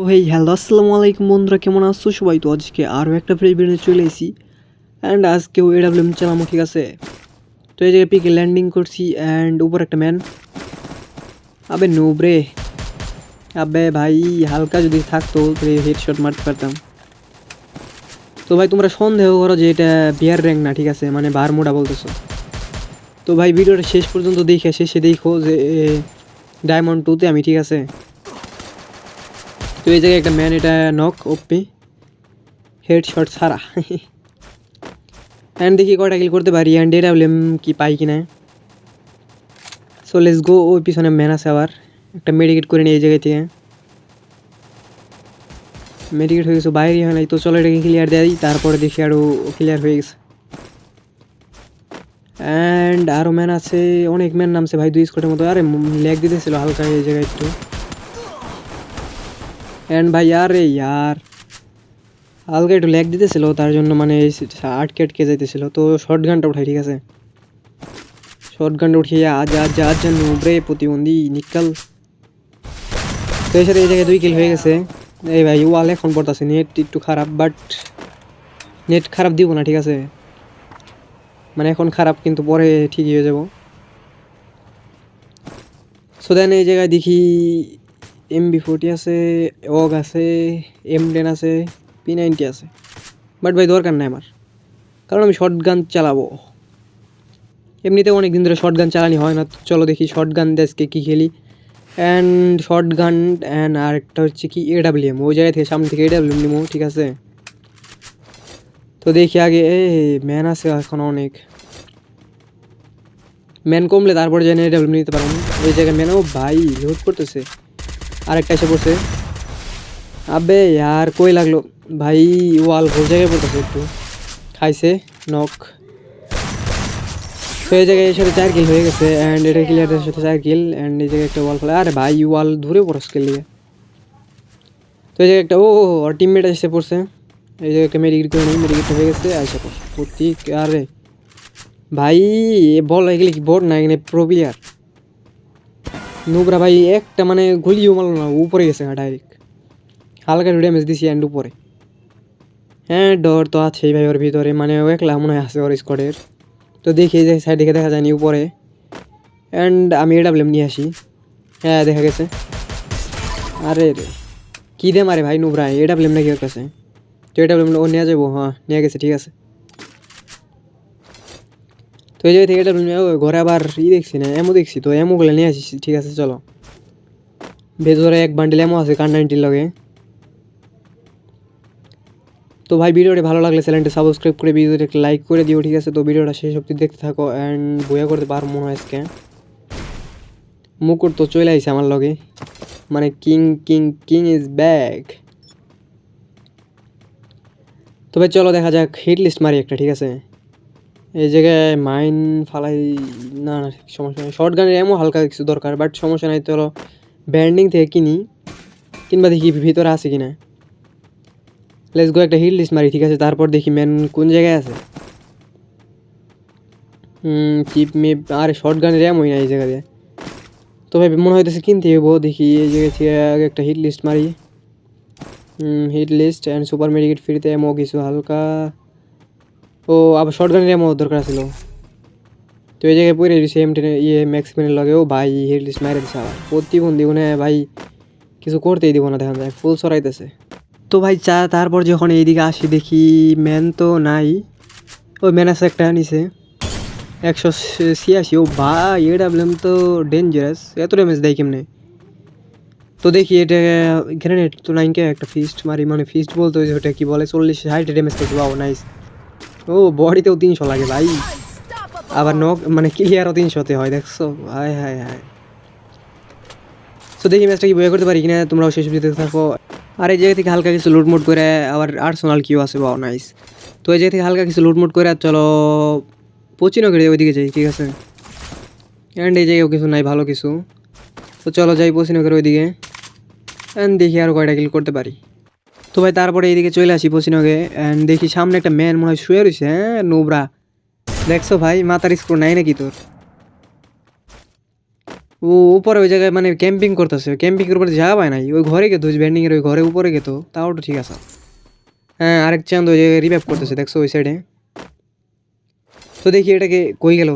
ও hey hello আসসালামু আলাইকুম বন্ধুরা, কেমন আছো? সবাই তো আজকে আরও একটা ফ্রেশ ভিডিও চলে এসেছি। অ্যান্ড আজকেও এডাব্লিউএম চালামো ঠিক আছে তো এই জায়গায় পিকে ল্যান্ডিং করছি অ্যান্ড উপর একটা ম্যান আবে নোবরে আবে, ভাই, হালকা যদি থাকতো, তাহলে হেডশট মারতে পারতাম। তো ভাই, তোমরা সন্দেহ করো যে এটা বিয়ার র্যাঙ্ক না, ঠিক আছে? মানে বার মোডা বলতেছো। তো ভাই, ভিডিওটা শেষ পর্যন্ত দেখে, শেষে দেখো যে ডায়মন্ড টুতে আমি ঠিক আছে। তো এই জায়গায় একটা ম্যান এটা নক ওপি হেড শট ছাড়া। অ্যান্ড দেখি কয়টা কিল করতে পারি। অ্যান্ড এটা এডাব্লিউএম কি পাই কিনা। সো লেটস গো ওই পিছনে ম্যান আছে আবার। একটা মেডিকেট করে নিই এই জায়গা থেকে। মেডিকেট হয়ে গেছে বাইরে হয় নাই। তো চলো এটাকে ক্লিয়ার দেয় তারপরে দেখি আরও ক্লিয়ার হয়ে গেছে। অ্যান্ড আরও ম্যান আছে। অনেক ম্যান নামছে ভাই, দুই স্কোটের মতো। আরে, লেগ দিতেছিল হালকা এই জায়গায় একটু। অ্যান্ড ভাই, আরে ইয়ার। হালকা একটু ল্যাগ দিতেছিল, তার জন্য মানে আটকে আটকে যাইতেছিল। তো শর্ট গানটা উঠাই, ঠিক আছে? শর্ট গানটা উঠিয়ে আজ আজ আজ উপরে প্রতিবন্ধী নিকাল। তো এর সাথে এই জায়গায় দুই কিল হয়ে গেছে। এই ভাই ওয়াল এখন পড়তেছে নেট একটু খারাপ বাট নেট খারাপ দিব না, ঠিক আছে? মানে এখন খারাপ, কিন্তু পরে ঠিকই হয়ে যাব। সো দেন এই জায়গায় দেখি এম বি ফোর্টি আছে অগ আছে এম টেন আছে পি নাইনটি আছে। বাট ভাই, দরকার নাই আমার। কারণ আমি শর্ট গান চালাবো। এমনিতে অনেক দিন ধরে শর্ট গান চালানি হয় না। চলো দেখি শর্ট গান দেশকে কী খেলি। অ্যান্ড শর্ট গান অ্যান্ড আরেকটা হচ্ছে কি এ এডাব্লিউএম ওই জায়গা থেকে সামনে থেকে এ এডাব্লিউএম নিবো ঠিক আছে? তো দেখি আগে এ ম্যান আছে এখন অনেক। ম্যান কমলে তারপরে জানি এডাব্লিউএম নিতে পারব এই জায়গায় ম্যান ও ভাই লুট করতেছে। আরেকটা এসে পড়ছে। আবে यार কই লাগল? ভাই, ওয়াল ভুল জায়গায় পড়তেছে একটু। খাইছে নক তো এই জায়গায় সাথে চার কিল হয়ে গেছে অ্যান্ড এটা ক্লিয়ারের সাথে চার কিল অ্যান্ড এই জায়গায় একটা ওয়াল ফেলে। আরে ভাই, ওয়াল ধরে পড়স লিগে তো এই জায়গায় একটা, ও, ওর টিমমেট এসে পড়ছে। এই জায়গায় একটা মেডিকেট করে নেই মেডিকেট হয়ে গেছে পড় প্রতীক, আরে। ভাই বল এগুলি কি বোর্ড না, এখানে প্রো প্লেয়ার নুবরা ভাই, একটা মানে গুলিও মারলো না, উপরে গেছে না ডাইরেক্ট হালকা ড্যামেজ দিছি অ্যান্ড উপরে। হ্যাঁ ডর তো আছেই ভাই ওর ভিতরে মানে ও একলা মনে হয় আছে ওর স্কোয়াডের তো দেখি যে সাইড দিকে দেখা যায়নি উপরে। অ্যান্ড আমি এডাব্লিউএম নিয়ে আসি। হ্যাঁ দেখা গেছে। আরে রে, কী দে মারে ভাই নুবরা এডাব্লিউএম নাকি ওর কাছে? তো এডাব্লিউএম ও নিয়ে যাব? হ্যাঁ নিয়ে গেছে, ঠিক আছে। তো এই জায়গা থেকে এটা ঘরে আবার ই দেখছি না এমও দেখছি তো এমোগুলো নিয়ে আসিস ঠিক আছে, চলো। ভেতরে এক বান্ডিল এমও আছে কার নাইনটির লগে। তো ভাই, ভিডিওটি ভালো লাগলে চ্যানেলটি সাবস্ক্রাইব করে ভিডিওটি একটা লাইক করে দিও, ঠিক আছে? তো ভিডিওটা শেষ অব্দি দেখতে থাকো অ্যান্ড বইয়া করতে পারব মনে হয় আজকে। মুকুট তো চলে আইছে আমার লগে। মানে king king king is back তবে চলো দেখা যাক হিট লিস্ট মারি একটা, ঠিক আছে? এই জায়গায় মাইন ফালাই, না না সমস্যা নেই। শর্ট গানের এমন হালকা কিছু দরকার বাট সমস্যা নাই, চলো। ব্যান্ডিং থেকে কিনি কিংবা দেখি ভিতরে আছে কি না লেটস গো একটা হিট লিস্ট মারি, ঠিক আছে? তারপর দেখি ম্যান কোন জায়গায় আছে। চিপ মেপ আরে শর্ট গানের এমনই না এই জায়গাতে তো ভাই, মনে হইতেছে কিনতে হইব, দেখি এই জায়গা থেকে আগে একটা হিট লিস্ট মারি। Hit list and super medkit ফ্রিতে এমও কিছু হালকা ও, আবার শর্ট গানের দরকার ছিল তো এই জায়গায় পড়ে দিছে এম টেনের ইয়ে ম্যাক্সিমেনের লগে। ও ভাই হেড লিস্ট মারে দিছে আবার। প্রতিবন্ধী মানে ভাই, কিছু করতেই দিব না দেখা যায় ফুল সরাইতেছে তো ভাই, চা, তারপর যখন এইদিকে আসি, দেখি ম্যান তো নাই। ওই ম্যান আছে একটা নিছে একশো ছিয়াশি। ও ভাই এ ডাবলেম তো ডেঞ্জারাস এত ড্যামেজ দেয় কেমনে? তো দেখি এটা গ্রেনেড তো নাইনকে একটা ফিস্ট মারি মানে ফিস্ট বলতে ওটা কি বলে, চল্লিশ ষাট ড্যামেজ করছে। বাও নাইস ও, বডিতেও তিনশো লাগে ভাই। আবার নক মানে ক্লিয়ারও তিনশোতে হয়, দেখছ? হায় হায় হায়। তো দেখি ম্যাচটা কি বয়ে করতে পারি কিনা, তোমরাও শেষ দিতে থাকো। আর এই জায়গা থেকে হালকা কিছু লুটমুট করে, আবার আর্সোনাল কিউ আছে বাও নাইস তো এই জায়গা থেকে হালকা কিছু লুটমুট করে আর চলো পচিনগরে ওইদিকে যাই, ঠিক আছে? অ্যান্ড এই জায়গাও কিছু নাই, ভালো কিছু। তো চলো যাই পচিনগর ওইদিকে। অ্যান্ড দেখি আরও কয়টা কিল করতে পারি। তো ভাই, তারপরে এইদিকে চলে আসি পচিনগে অ্যান্ড দেখি সামনে একটা ম্যান মনে হয় শুয়ে রয়েছে হ্যাঁ নোবরা। দেখছ ভাই, মাথার স্ক্রু নাই নাকি তোর? ও, উপরে ওই জায়গায় মানে ক্যাম্পিং করতেছে। ক্যাম্পিং এর উপরে যাওয়া পায় নাই। ওই ঘরে গেতো এর ওই ঘরে উপরে গেতো তাও তো ঠিক আছে। হ্যাঁ আরেক চাঁদ ওই জায়গায় রিভাইভ করতেছে, দেখছ ওই সাইডে তো দেখি এটাকে কই গেল?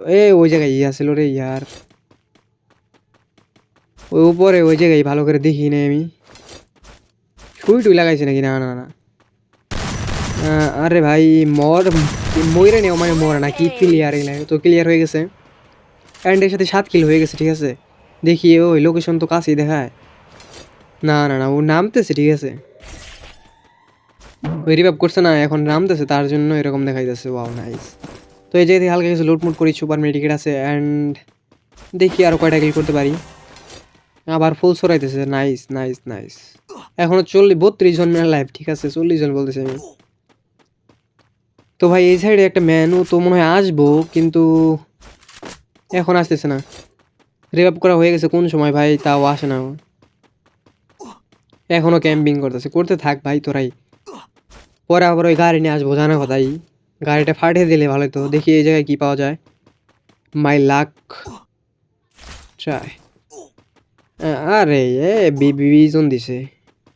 এ, ওই জায়গায় ইয়ে আসছিল রে, ইয়ার। ওই উপরে ওই জায়গায় ভালো করে দেখি নাই আমি। সুই টুই লাগাইছে নাকি না না না আরে ভাই মর মরে নেও মানে মরে না কি ক্লিয়ার তো ক্লিয়ার হয়ে গেছে অ্যান্ড এর সাথে সাত কিল হয়ে গেছে ঠিক আছে দেখি ওই লোকেশন তো কাছেই দেখায় না না না ও নামতেছে ঠিক আছে ওই রিভাইভ করছে না এখন নামতেছে তার জন্য এরকম দেখাইতেছে ওয়াও নাইস তো এই জায়গায় হালকা কিছু লুটমুট করি সুপার মেডিকেট আছে অ্যান্ড দেখি আরও কয়টা কিল করতে পারি আবার ফুল সরাইতেছে নাইস নাইস নাইস এখনও চল্লিশ, বত্রিশ জন ম্যান লাইভ ঠিক আছে? চল্লিশ জন বলতেছে আমি। তো ভাই, এই সাইডে একটা ম্যান ও তো মনে হয় আসব, কিন্তু এখন আসতেছে না। রিভাইভ করা হয়ে গেছে কোন সময় ভাই? তাও আসে না। এখনও ক্যাম্পিং করতেছে। করতে থাক ভাই তোরাই। পরে আবার ওই গাড়ি নিয়ে আসব, জানা কথাই। গাড়িটা ফাটিয়ে দিলে ভালো তো দেখি এই জায়গায় কী পাওয়া যায়। মাই লাক ট্রাই আরে, এ বিজন দিছে।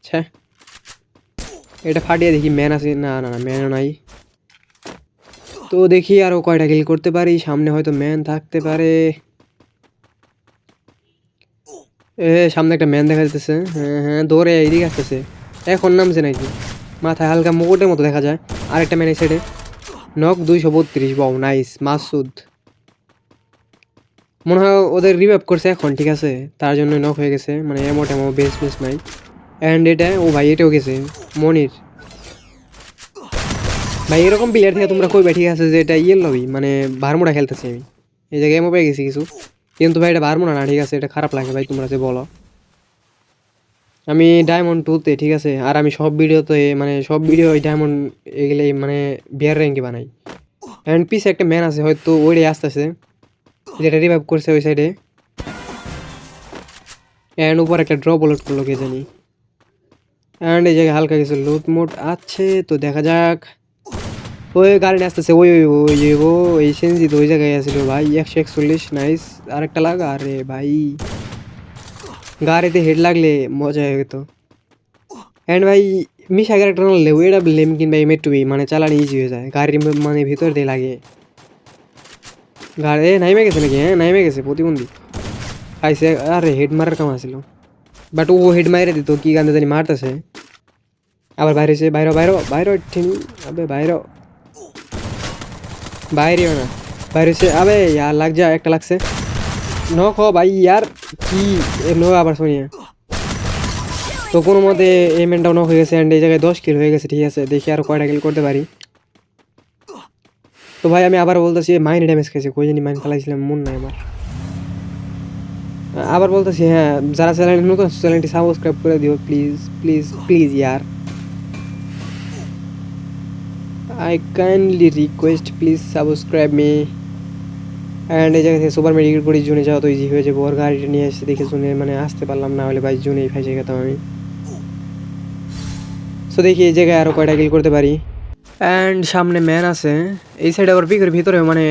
আচ্ছা। এটা ফাটিয়ে দেখি ম্যান আছে? না না না ম্যানও নাই। তো দেখি আরও কয়টা কিল করতে পারি। সামনে হয়তো ম্যান থাকতে পারে। এ, সামনে একটা ম্যান দেখা যাচ্ছে হ্যাঁ হ্যাঁ দৌড়ে এইদিকে আসতেছে। এখন নামছে নাকি? মাথায় হালকা মুকুটের মতো দেখা যায়। আরেকটা ম্যান এই সাইডে নক দুইশো বত্রিশ বাউ নাইস মাসুদ। মনে হয় ওদের রিভাইভ করছে এখন, ঠিক আছে? তার জন্য নক হয়ে গেছে। মানে এমো টেমো বেস বেস নাই। অ্যান্ড এটা, ও ভাই, এটাও গেছে। মনির। ভাই, এরকম প্লেয়ার থেকে তোমরা কই ঠিক আছে, যে এটা ইয়ে লবি মানে বারমুড়া খেলতেছি। আমি এই জায়গায় এমও পেয়ে গেছি কিছু। কিন্তু ভাই, এটা বারমুড়া না, ঠিক আছে, এটা খারাপ লাগে ভাই, তোমরা যে বলো। আমি ডায়মন্ড টুতে ঠিক আছে, আর আমি সব ভিডিওতে মানে সব ভিডিও ওই ডায়মন্ড এগুলো মানে বিয়ার র্যাঙ্কে বানাই। অ্যান্ড পিছে একটা ম্যান আছে, হয়তো ওইটাই আসতেছে, যেটা রিভাইভ করছে ওই সাইডে অ্যান্ড উপর একটা ড্রপ লোড করল, কে জানি। অ্যান্ড এই জায়গায় হালকা কিছু লুট মুট আছে, তো দেখা যাক। ওই গাড়ি নিয়ে আসতেছে, ওই ওই ওই ও, এই সেন্সি তো ওই জায়গায় আসছিল ভাই, একশো একচল্লিশ নাইস আরেকটা লাগা, আরে ভাই। গাড়িতে হেড লাগলে মজা হয়ে যেত। অ্যান্ড ভাই, মিশা ক্যারেক্টার নাড়লে ওইটা লেম কিংবা এম টু মানে চালানো ইজি হয়ে যায়। গাড়ির মানে ভিতর দিয়ে লাগে। গাড়ি নাইমে গেছে নাকি? হ্যাঁ নাইমে গেছে, প্রতিবন্ধী। আইসে আরে হেড মারার কাম আসছিল বাট ও হেড মাইরে দিত, কি গান্ধে জানি মারতেছে। আবার বাইরে এসে বাইরে বাইরে বাইরে ঠিনি আবে বাইরে বাইরেও না। বাইরে এসে, আবে ইয়ার লাগ যা, একটা লাগছে। নখ হ ভাই, ইয়ার কি নো আবার শুনিয়া তো কোনো মতে এই ম্যানটাও নক হয়ে গেছে অ্যান্ড এই জায়গায় দশ কিল হয়ে গেছে, ঠিক আছে। দেখি আর কয়টা কিল করতে পারি। তো ভাই, আমি আবার বলতেছি মাইন্ড ড্যামেজ খেয়েছে কই জানি মাইন্ড ফেলাইছিলাম, মন নাই আমার। আবার বলতেছি হ্যাঁ যারা চ্যানেল নতুন চ্যানেলটি সাবস্ক্রাইব করে দিও please please please year. I kindly request please subscribe me and এই জায়গা থেকে সুপার মেডিকেল করে, জুনে যাওয়া তো ইজি হয়ে যাবে। ওর গাড়িটা নিয়ে এসে দেখে জুনে মানে আসতে পারলাম না হলে ভাই জুনেই ফাইসে গেতাম আমি। সো দেখি এই জায়গায় আরও কয়টা কিল করতে পারি। অ্যান্ড সামনে ম্যান আছে। এই সাইডে আবার পিকের ভিতরে মানে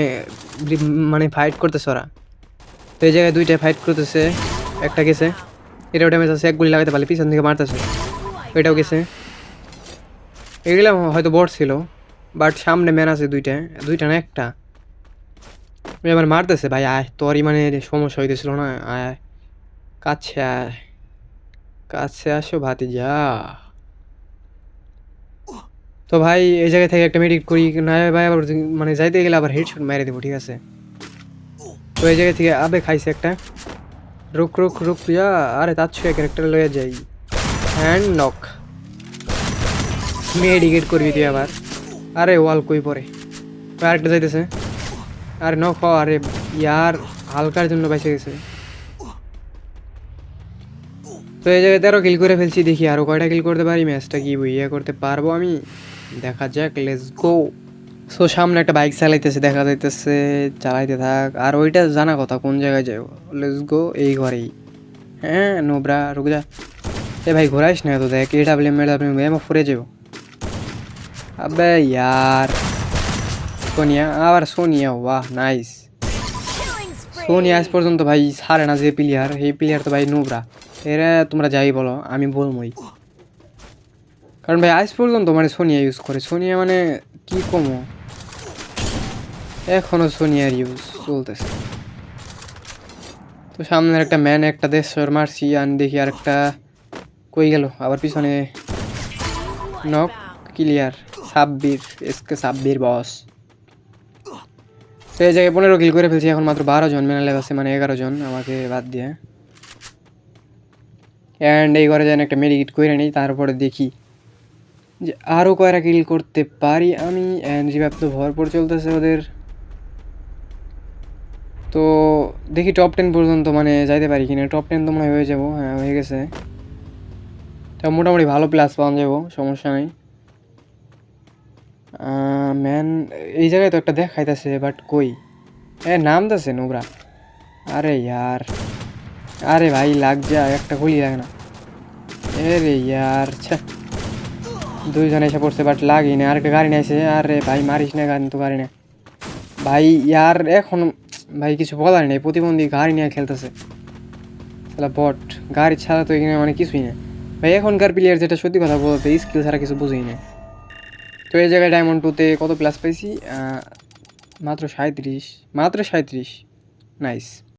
মানে ফাইট করতেছে ওরা। তো এই জায়গায় দুইটা ফাইট করতেছে, একটা গেছে। এটাও ড্যামেজ আছে, এক গুলি লাগাতে পারলে পিছন থেকে মারতেছে। এটাও গেছে। এগুলো হয়তো বট ছিল বাট সামনে ম্যান আছে দুইটা দুইটা না একটা। আমার মারতেছে, ভাই, আয় তোরই মানে সমস্যা হইতেছিল না, আয়। কাছে আয়, কাছে আসো ভাতি যা তো ভাই, এই জায়গা থেকে একটা মেডিট করি, না ভাই, আবার মানে যাইতে গেলে আবার হেডশট মেরে দেবো, ঠিক আছে? তো এই জায়গা থেকে আবে খাইছে একটা। রুক রুক রুক যা আরে তার ছুঁয়ে ক্যারেক্টার লয়ে যাই। Hand knock. মেডিকেট করবি তুই আবার। আরে ওয়াল কই পরে। আরেকটা যাইতেছে। আরে নক হ আরে ইয়ার হালকার জন্য বাইসে গেছে। তো এই জায়গায় তেরো কিল করে ফেলছি, দেখি আরও কয়টা কিল করতে পারি ম্যাচটা কি ইয়ে করতে পারব আমি? দেখা যাক লেটস গো সো সামনে একটা বাইক চালাইতেছে, দেখা যাইতেছে, চালাইতে থাক। আর ওইটা জানা কথা, কোন জায়গায় যাব লেটস গো এই ঘরেই। হ্যাঁ নোবরা, রুক যা। এ ভাই, ঘোরাইস না তো দেখ এটা বলে মেরে আপনি এমন ফুরে যাব আবে ইয়ার। সোনিয়া, আবার সোনিয়া, বাহ নাইস সোনিয়া আজ পর্যন্ত ভাই সারে না যে প্লেয়ার এই প্লেয়ার তো ভাই নোবরা। এরা, তোমরা যাই বলো, আমি বলবই কারণ ভাই, আজ পর্যন্ত মানে সোনিয়া ইউজ করে। সোনিয়া মানে কি কমো? এখনও সোনিয়ার ইউজ চলতেছে। তো সামনের একটা ম্যান একটা দেশ মারছি, আর দেখি আর একটা কই গেল? আবার পিছনে knock clear Sabbir SK Sabbir boss এই জায়গায় পনেরো কিল করে ফেলছি, এখন মাত্র বারো জন মেনালে আছে মানে এগারো জন, আমাকে বাদ দিয়ে। অ্যান্ড এই ঘরে যেন একটা মেডিকেট করে নিই, তারপরে দেখি যে আরও কয়টা কিল করতে পারি আমি অ্যান্ড রিভাব তো ভরপুর চলতেছে ওদের। তো দেখি টপ টেন পর্যন্ত মানে যাইতে পারি কিনা। টপ টেন তো মনে হয় হয়ে যাব হ্যাঁ হয়ে গেছে। তা মোটামুটি ভালো প্লাস পাওয়া যাব, সমস্যা নেই। ম্যান এই জায়গায় তো একটা দেখাইতেছে বাট কই? এ, নামতেছে নোবরা আরে ইয়ার। আরে ভাই, লাগ যা একটা গুলি লাগে না। এ রে ইয়ার, ছা। দুইজন এসে পড়ছে বাট লাগি না আরেকটা গাড়ি নিয়েছে আরে ভাই, মারিস না গাড়ি, তো গাড়ি না। ভাই, ইয়ার এখন, ভাই, কিছু বলার নেই। প্রতিবন্ধী গাড়ি নিয়ে খেলতেছে। তাহলে বট গাড়ি ছাড়া তো এখানে মানে কিছুই না ভাই, এখনকার প্লেয়ার যেটা সত্যি কথা বলতে স্কিল ছাড়া কিছু বুঝেই না তো এই জায়গায় ডায়মন্ড টুতে কত প্লাস পাইছি? মাত্র সাঁত্রিশ মাত্র সাঁত্রিশ নাইস